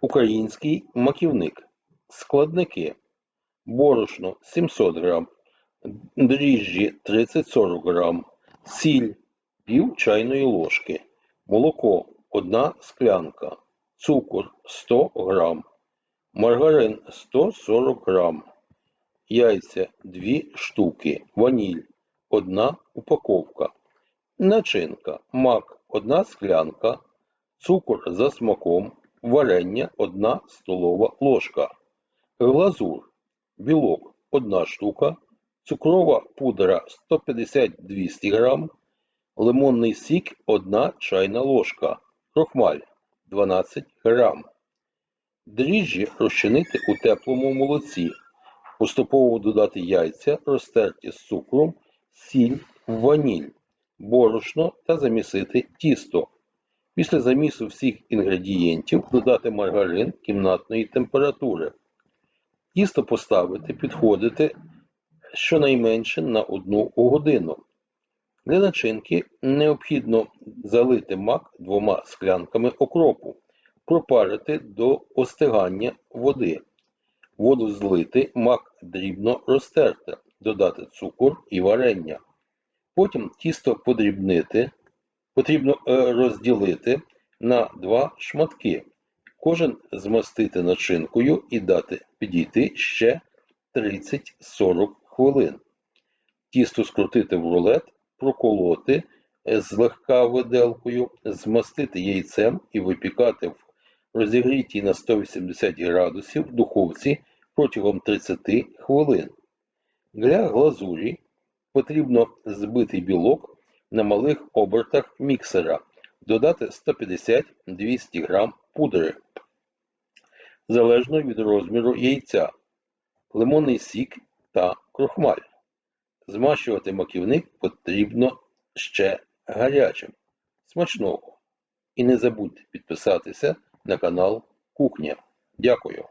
Український маківник. Складники. Борошно 700 г, дріжджі 30-40 г, сіль пів чайної ложки, молоко 1 склянка, цукор 100 г, маргарин 140 г, яйця 2 штуки, ваніль 1 упаковка, начинка, мак 1 склянка, цукор за смаком, варення 1 столова ложка, глазур, білок 1 штука, цукрова пудра 150-200 г, лимонний сік 1 чайна ложка, крохмаль 12 г. Дріжджі розчинити у теплому молоці, поступово додати яйця, розтерті з цукром, сіль, ваніль, борошно та замісити тісто. Після замісу всіх інгредієнтів додати маргарин кімнатної температури. Тісто поставити, підходити щонайменше на 1 годину. Для начинки необхідно залити мак двома склянками окропу, пропарити до остигання води. Воду злити, мак дрібно розтерти, додати цукор і варення. Потім тісто подрібнити, потрібно е, розділити на два шматки. Кожен змастити начинкою і дати підійти ще 30-40 хвилин. Тісто скрутити в рулет, проколоти злегка виделкою, змастити яйцем і випікати в розігрітій на 180 градусів духовці протягом 30 хвилин. Для глазурі потрібно збитий білок на малих обертах міксера, додати 150-200 г пудри, залежно від розміру яйця, лимонний сік та крохмаль. Змащувати маківник потрібно ще гарячим. Смачного! І не забудьте підписатися на канал Кухня. Дякую!